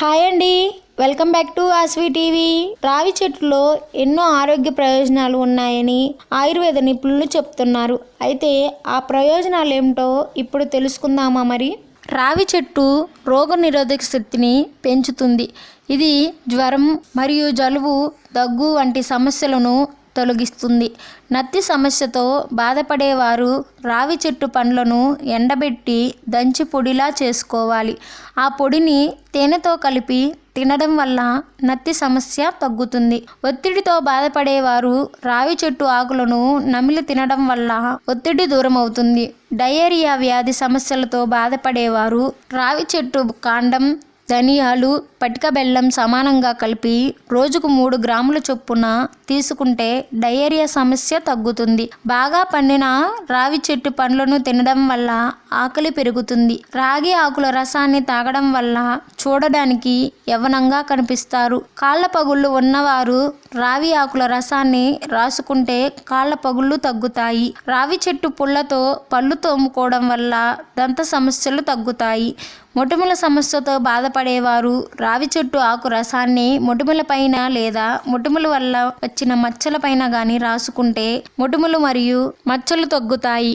Hi అండి. Welcome back to Aswi TV. రావి చెట్టులో ఎన్నో ఆరోగ్య ప్రయోజనాలు ఉన్నాయని ఆయుర్వేద నిపుణులు చెప్తున్నారు. అయితే ఆ ప్రయోజనాలు ఏమిటో ఇప్పుడు తెలుసుకుందామా మరి? రావి చెట్టు రోగనిరోధక శక్తిని పెంచుతుంది. ఇది జ్వరం మరియు జలుబు దగ్గు వంటి సమస్యలను తొలగిస్తుంది. నత్తి సమస్యతో బాధపడేవారు రావి చెట్టు పండ్లను ఎండబెట్టి దంచి పొడిలా చేసుకోవాలి. ఆ పొడిని తేనెతో కలిపి తినడం వల్ల నత్తి సమస్య తగ్గుతుంది. ఒత్తిడితో బాధపడేవారు రావి చెట్టు ఆకులను నమిలి తినడం వల్ల ఒత్తిడి దూరం అవుతుంది డయేరియా వ్యాధి సమస్యలతో బాధపడేవారు రావి చెట్టు కాండం ధనియాలు పటిక బెల్లం సమానంగా కలిపి రోజుకు మూడు గ్రాముల చొప్పున తీసుకుంటే డయేరియా సమస్య తగ్గుతుంది. బాగా పండిన రావి చెట్టు పండ్లను తినడం వల్ల ఆకలి పెరుగుతుంది. రాగి ఆకుల రసాన్ని తాగడం వల్ల చూడడానికి యవ్వనంగా కనిపిస్తారు. కాళ్ళ పగుళ్ళు ఉన్నవారు రావి ఆకుల రసాన్ని రాసుకుంటే కాళ్ళ పగుళ్ళు తగ్గుతాయి. రావి చెట్టు పుల్లతో పళ్ళు తోముకోవడం వల్ల దంత సమస్యలు తగ్గుతాయి. మొటిమల సమస్యతో బాధపడేవారు. రావి చెట్టు ఆకు రసాన్ని మొటిమల పైన లేదా మొటిమల వల్ల వచ్చిన మచ్చల పైన గాని రాసుకుంటే మొటిమలు మరియు మచ్చలు తగ్గుతాయి.